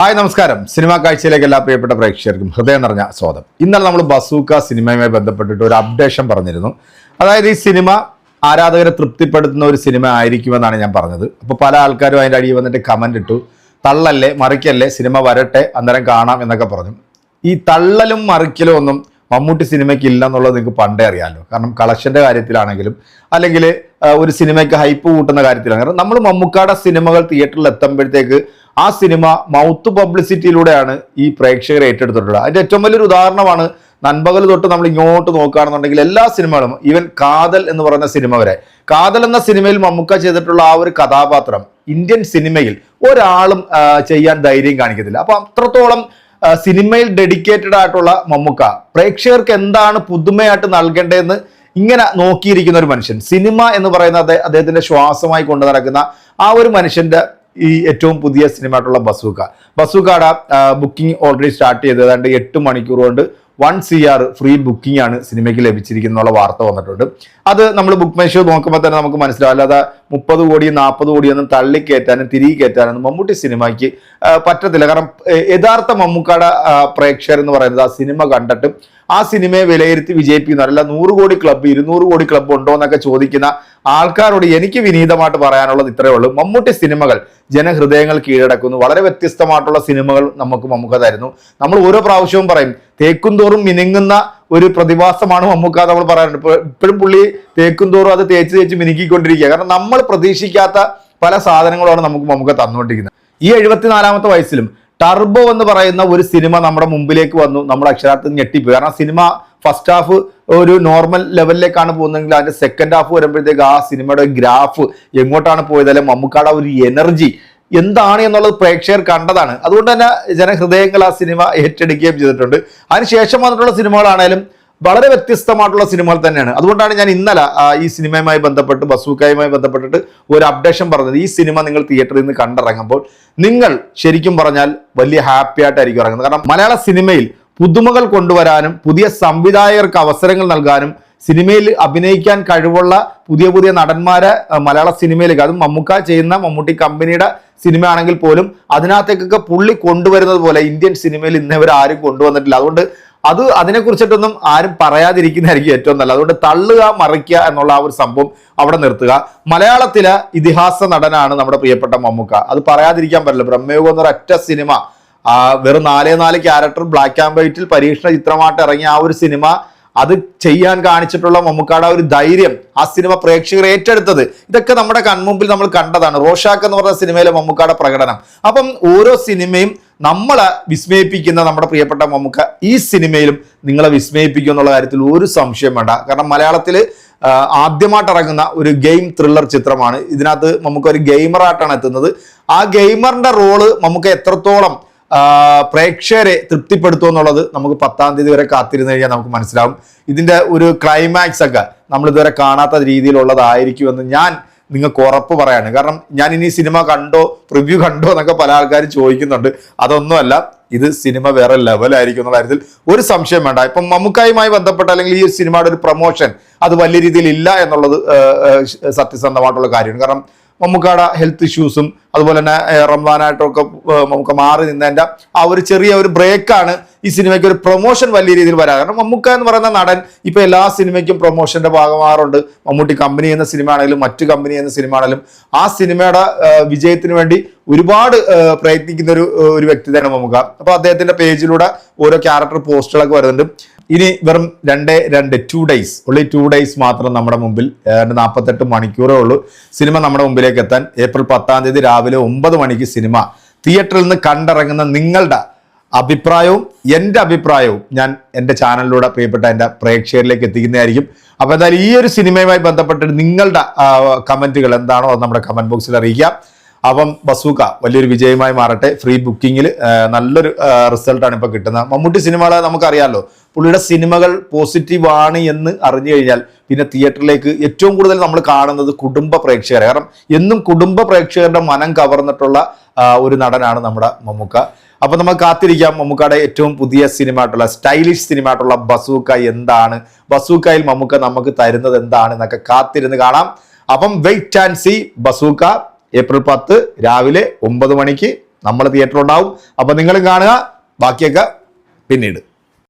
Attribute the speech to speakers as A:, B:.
A: Hi നമസ്കാരം. Cinema കാഴ്ചയിലേക്ക് എല്ലാ പ്രിയപ്പെട്ട പ്രേക്ഷകർക്കും ഹൃദയം നിറഞ്ഞ സ്വാഗതം. ഇന്നലെ നമ്മൾ ബസൂക്ക സിനിമയുമായി ബന്ധപ്പെട്ടിട്ട് ഒരു അപ്ഡേഷൻ പറഞ്ഞിരുന്നു. അതായത് ഈ സിനിമ ആരാധകരെ തൃപ്തിപ്പെടുത്തുന്ന ഒരു സിനിമ ആയിരിക്കുമെന്നാണ് ഞാൻ പറഞ്ഞത്. അപ്പോൾ പല ആൾക്കാരും അതിന്റെ അടിയിൽ വന്നിട്ട് കമന്റ് ഇട്ടു. തള്ളല്ലേ മറിക്കല്ലേ സിനിമ വരട്ടെ അന്നേരം കാണാം എന്നൊക്കെ പറഞ്ഞു. ഈ തള്ളലും മറിക്കലും ഒന്നും മമ്മൂട്ടി സിനിമയ്ക്ക് ഇല്ല എന്നുള്ളത് നിങ്ങൾക്ക് പണ്ടേ അറിയാമല്ലോ കാരണം കളക്ഷന്റെ കാര്യത്തിലാണെങ്കിലും അല്ലെങ്കിൽ ഒരു സിനിമയ്ക്ക് ഹൈപ്പ് കൂട്ടുന്ന കാര്യത്തിലാണെങ്കിലും നമ്മൾ മമ്മൂക്കാടെ സിനിമകൾ തിയേറ്ററിൽ എത്തുമ്പോഴത്തേക്ക് ആ സിനിമ മൗത്ത് പബ്ലിസിറ്റിയിലൂടെയാണ് ഈ പ്രേക്ഷകർ ഏറ്റെടുത്തിട്ടുള്ളത്. അതിന്റെ ഏറ്റവും വലിയൊരു ഉദാഹരണമാണ് നൻപകൽ തൊട്ട് നമ്മൾ ഇങ്ങോട്ട് നോക്കുകയാണെന്നുണ്ടെങ്കിൽ എല്ലാ സിനിമകളും ഈവൻ കാതൽ എന്ന് പറയുന്ന സിനിമ വരെ. കാതൽ എന്ന സിനിമയിൽ മമ്മൂക്ക ചെയ്തിട്ടുള്ള ആ ഒരു കഥാപാത്രം ഇന്ത്യൻ സിനിമയിൽ ഒരാളും ചെയ്യാൻ ധൈര്യം കാണിക്കത്തില്ല. അപ്പം അത്രത്തോളം സിനിമയിൽ ഡെഡിക്കേറ്റഡ് ആയിട്ടുള്ള മമ്മൂക്ക. പ്രേക്ഷകർക്ക് എന്താണ് പുതുമയായിട്ട് നൽകേണ്ടതെന്ന് ഇങ്ങനെ നോക്കിയിരിക്കുന്ന ഒരു മനുഷ്യൻ. സിനിമ എന്ന് പറയുന്നത് അദ്ദേഹ- അദ്ദേഹത്തിന്റെ ശ്വാസമായി കൊണ്ടു നടക്കുന്ന ആ ഒരു മനുഷ്യന്റെ ഈ ഏറ്റവും പുതിയ സിനിമ ആയിട്ടുള്ള ബസൂക്ക. ബസൂക്കയുടെ ബുക്കിംഗ് ഓൾറെഡി സ്റ്റാർട്ട് ചെയ്ത് ഏതാണ്ട് എട്ട് മണിക്കൂർ കൊണ്ട് one C R pre booking ആണ് സിനിമയ്ക്ക് ലഭിച്ചിരിക്കുന്ന വാർത്ത വന്നിട്ടുണ്ട്. അത് നമ്മൾ ബുക്ക് മൈ നോക്കുമ്പോൾ തന്നെ നമുക്ക് മനസ്സിലാവും. അല്ലാതെ മുപ്പത് കോടി നാൽപ്പത് കോടിയൊന്നും തള്ളിക്കയറ്റാനും തിരികെ കയറ്റാനൊന്നും മമ്മൂട്ടി സിനിമയ്ക്ക് പറ്റത്തില്ല. കാരണം യഥാർത്ഥ മമ്മൂക്കാട പ്രേക്ഷകർ എന്ന് പറയുന്നത് ആ സിനിമ കണ്ടിട്ട് ആ സിനിമയെ വിലയിരുത്തി വിജയിപ്പിക്കുന്നവരല്ല. നൂറ് കോടി ക്ലബ്ബ് ഇരുന്നൂറ് കോടി ക്ലബ്ബ് ഉണ്ടോ എന്നൊക്കെ ചോദിക്കുന്ന ആൾക്കാരോട് എനിക്ക് വിനീതമായിട്ട് പറയാനുള്ളത് ഇത്രയേ ഉള്ളൂ. മമ്മൂട്ടി സിനിമകൾ ജനഹൃദയങ്ങൾ കീഴടക്കുന്നു. വളരെ വ്യത്യസ്തമായിട്ടുള്ള സിനിമകൾ നമുക്ക് മമ്മൂക്ക തരുന്നു. നമ്മൾ ഓരോ പ്രാവശ്യവും പറയും തേക്കുംതോറും മിനുങ്ങുന്ന ഒരു പ്രതിഭാസമാണ് മമ്മൂക്ക നമ്മൾ പറയാറുണ്ട്. ഇപ്പൊ ഇപ്പോഴും പുള്ളി തേക്കുംതോറും അത് തേച്ച് തേച്ച് മിനുക്കിക്കൊണ്ടിരിക്കുക. കാരണം നമ്മൾ പ്രതീക്ഷിക്കാത്ത പല സാധനങ്ങളാണ് നമുക്ക് മമ്മൂക്ക തന്നുകൊണ്ടിരിക്കുന്നത്. ഈ എഴുപത്തിനാലാമത്തെ വയസ്സിലും ടർബോ എന്ന് പറയുന്ന ഒരു സിനിമ നമ്മുടെ മുമ്പിലേക്ക് വന്നു. നമ്മൾ അക്ഷരാർത്ഥത്തിൽ ഞെട്ടിപ്പോയി. കാരണം സിനിമ ഫസ്റ്റ് ഹാഫ് ഒരു നോർമൽ ലെവലിലേക്കാണ് പോകുന്നതെങ്കിൽ അതിന്റെ സെക്കൻഡ് ഹാഫ് വരുമ്പോഴത്തേക്ക് ആ സിനിമയുടെ ഗ്രാഫ് എങ്ങോട്ടാണ് പോയത്? അല്ലെങ്കിൽ മമ്മൂക്കാടെ ഒരു എനർജി എന്താണ് എന്നുള്ളത് പ്രേക്ഷകർ കണ്ടതാണ്. അതുകൊണ്ട് തന്നെ ജനഹൃദയങ്ങൾ ആ സിനിമ ഏറ്റെടുക്കുകയും ചെയ്തിട്ടുണ്ട്. അതിനുശേഷം വന്നിട്ടുള്ള സിനിമകളാണേലും വളരെ വ്യത്യസ്തമായിട്ടുള്ള സിനിമകൾ തന്നെയാണ്. അതുകൊണ്ടാണ് ഞാൻ ഇന്നലെ ഈ സിനിമയുമായി ബന്ധപ്പെട്ട് ബസൂക്കായുമായി ബന്ധപ്പെട്ടിട്ട് ഒരു അപ്ഡേഷൻ പറഞ്ഞത്. ഈ സിനിമ നിങ്ങൾ തിയേറ്ററിൽ നിന്ന് കണ്ടിറങ്ങുമ്പോൾ നിങ്ങൾ ശരിക്കും പറഞ്ഞാൽ വലിയ ഹാപ്പി ആയിട്ടായിരിക്കും ഇറങ്ങുന്നത്. കാരണം മലയാള സിനിമയിൽ പുതുമകൾ കൊണ്ടുവരാനും പുതിയ സംവിധായകർക്ക് അവസരങ്ങൾ നൽകാനും സിനിമയിൽ അഭിനയിക്കാൻ കഴിവുള്ള പുതിയ പുതിയ നടന്മാരെ മലയാള സിനിമയിലേക്ക് അതും മമ്മൂക്ക ചെയ്യുന്ന മമ്മൂട്ടി കമ്പനിയുടെ സിനിമയാണെങ്കിൽ പോലും അതിനകത്തേക്കൊക്കെ പുള്ളി കൊണ്ടുവരുന്നത് പോലെ ഇന്ത്യൻ സിനിമയിൽ ഇന്നവർ ആരും കൊണ്ടുവന്നിട്ടില്ല. അതുകൊണ്ട് അത് അതിനെക്കുറിച്ചിട്ടൊന്നും ആരും പറയാതിരിക്കുന്നതായിരിക്കും ഏറ്റവും നല്ലത്. അതുകൊണ്ട് തള്ളുക മറിക്കുക എന്നുള്ള ആ ഒരു സംഭവം അവിടെ നിർത്തുക. മലയാളത്തിലെ ഇതിഹാസ നടനാണ് നമ്മുടെ പ്രിയപ്പെട്ട മമ്മൂക്ക. അത് പറയാതിരിക്കാൻ പറ്റില്ല. ബ്രഹ്മയുഗം എന്നൊരു ഒറ്റ സിനിമ. വെറും നാലേ നാല് ക്യാരക്ടർ ബ്ലാക്ക് ആൻഡ് വൈറ്റിൽ പരീക്ഷണ ചിത്രമായിട്ട് ഇറങ്ങിയ ആ ഒരു സിനിമ അത് ചെയ്യാൻ കാണിച്ചിട്ടുള്ള മമ്മൂക്കാടെ ഒരു ധൈര്യം ആ സിനിമ പ്രേക്ഷകർ ഏറ്റെടുത്തത് ഇതൊക്കെ നമ്മുടെ കൺമുമ്പിൽ നമ്മൾ കണ്ടതാണ്. റോഷാക്ക് എന്ന് പറഞ്ഞ സിനിമയിലെ മമ്മൂക്കാടെ പ്രകടനം. അപ്പം ഓരോ സിനിമയും നമ്മളെ വിസ്മയിപ്പിക്കുന്ന നമ്മുടെ പ്രിയപ്പെട്ട മമ്മൂക്ക ഈ സിനിമയിലും നിങ്ങളെ വിസ്മയിപ്പിക്കും എന്നുള്ള കാര്യത്തിൽ ഒരു സംശയം വേണ്ട. കാരണം മലയാളത്തിൽ ആദ്യമായിട്ട് ഇറങ്ങുന്ന ഒരു ഗെയിം ത്രില്ലർ ചിത്രമാണ്. ഇതിനകത്ത് നമുക്ക് ഒരു ഗെയിമറായിട്ടാണ് എത്തുന്നത്. ആ ഗെയിമറിന്റെ റോൾ നമുക്ക് എത്രത്തോളം പ്രേക്ഷകരെ തൃപ്തിപ്പെടുത്തും എന്നുള്ളത് നമുക്ക് പത്താം തീയതി വരെ കാത്തിരുന്ന് കഴിഞ്ഞാൽ നമുക്ക് മനസ്സിലാവും. ഇതിന്റെ ഒരു ക്ലൈമാക്സ് ഒക്കെ നമ്മളിതുവരെ കാണാത്ത രീതിയിലുള്ളതായിരിക്കുമെന്ന് ഞാൻ നിങ്ങൾക്ക് ഉറപ്പ് പറയാണ് കാരണം ഞാൻ ഇനി സിനിമ കണ്ടോ റിവ്യൂ കണ്ടോ എന്നൊക്കെ പല ആൾക്കാരും ചോദിക്കുന്നുണ്ട്. അതൊന്നുമല്ല ഇത് സിനിമ വേറെ ലെവലായിരിക്കും എന്നുള്ള കാര്യത്തിൽ ഒരു സംശയം വേണ്ട. ഇപ്പം മമ്മൂക്കായുമായി ബന്ധപ്പെട്ട അല്ലെങ്കിൽ ഈ സിനിമയുടെ ഒരു പ്രൊമോഷൻ അത് വലിയ രീതിയിൽ ഇല്ല എന്നുള്ളത് സത്യസന്ധമായിട്ടുള്ള കാര്യമാണ്. കാരണം മമ്മൂക്കാടെ ഹെൽത്ത് ഇഷ്യൂസും അതുപോലെ തന്നെ റംബാനായിട്ടൊക്കെ നമുക്ക് മാറി നിന്നതിന്റെ ആ ഒരു ചെറിയ ഒരു ബ്രേക്കാണ് ഈ സിനിമയ്ക്ക് ഒരു പ്രൊമോഷൻ വലിയ രീതിയിൽ വരാറ്. കാരണം മമ്മൂക്ക എന്ന് പറയുന്ന നടൻ ഇപ്പോൾ എല്ലാ സിനിമയ്ക്കും പ്രൊമോഷന്റെ ഭാഗമാറുണ്ട് മമ്മൂട്ടി കമ്പനി എന്ന സിനിമ ആണെങ്കിലും മറ്റു കമ്പനി എന്ന സിനിമ ആണെങ്കിലും ആ സിനിമയുടെ വിജയത്തിന് വേണ്ടി ഒരുപാട് പ്രയത്നിക്കുന്ന ഒരു ഒരു വ്യക്തി തന്നെ മമ്മൂക്ക. അപ്പോൾ അദ്ദേഹത്തിന്റെ പേജിലൂടെ ഓരോ ക്യാരക്ടർ പോസ്റ്റുകളൊക്കെ വരുന്നുണ്ട്. ഇനി വെറും രണ്ട് രണ്ട് ടു ഡേയ്സ് ഉള്ളി ടു ഡേയ്സ് മാത്രം നമ്മുടെ മുമ്പിൽ ഏതാണ്ട് നാൽപ്പത്തെട്ട് മണിക്കൂറേ ഉള്ളൂ. സിനിമ നമ്മുടെ മുമ്പിലേക്ക് എത്താൻ. ഏപ്രിൽ പത്താം തീയതി രാവിലെ ഒമ്പത് മണിക്ക് സിനിമ. തിയേറ്ററിൽ നിന്ന് കണ്ടിറങ്ങുന്ന നിങ്ങളുടെ അഭിപ്രായവും എന്റെ അഭിപ്രായവും ഞാൻ എന്റെ ചാനലിലൂടെ പ്രിയപ്പെട്ട എന്റെ പ്രേക്ഷകരിലേക്ക് എത്തിക്കുന്നതായിരിക്കും. അപ്പോൾ എന്തായാലും ഈ ഒരു സിനിമയുമായി ബന്ധപ്പെട്ട് നിങ്ങളുടെ കമന്റുകൾ എന്താണോ അത് നമ്മുടെ കമന്റ് ബോക്സിൽ അറിയിക്കാം. അപ്പം ബസൂക്ക വലിയൊരു വിജയമായി മാറട്ടെ. ഫ്രീ ബുക്കിങ്ങിൽ നല്ലൊരു റിസൾട്ടാണ് ഇപ്പോൾ കിട്ടുന്നത്. മമ്മൂട്ടി സിനിമകളെ നമുക്കറിയാമല്ലോ. പുള്ളിയുടെ സിനിമകൾ പോസിറ്റീവ് ആണ് എന്ന് അറിഞ്ഞു കഴിഞ്ഞാൽ പിന്നെ തിയേറ്ററിലേക്ക് ഏറ്റവും കൂടുതൽ നമ്മൾ കാണുന്നത് കുടുംബ പ്രേക്ഷകരെ. കാരണം എന്നും കുടുംബ പ്രേക്ഷകരുടെ മനം കവർന്നിട്ടുള്ള ഒരു നടനാണ് നമ്മുടെ മമ്മൂക്ക. അപ്പോൾ നമുക്ക് കാത്തിരിക്കാം. മമ്മൂക്കയുടെ ഏറ്റവും പുതിയ സിനിമ ആയിട്ടുള്ള സ്റ്റൈലിഷ് സിനിമ ആയിട്ടുള്ള ബസൂക്ക എന്താണ്? ബസൂക്കയിൽ മമ്മൂക്ക നമുക്ക് തരുന്നത് എന്താണ് എന്നൊക്കെ കാത്തിരുന്ന് കാണാം. അപ്പം wait and see Bazooka April പത്ത് രാവിലെ ഒമ്പത് മണിക്ക് നമ്മൾ തിയേറ്ററിലുണ്ടാവും അപ്പം നിങ്ങളും കാണുക. ബാക്കിയൊക്കെ പിന്നീട്.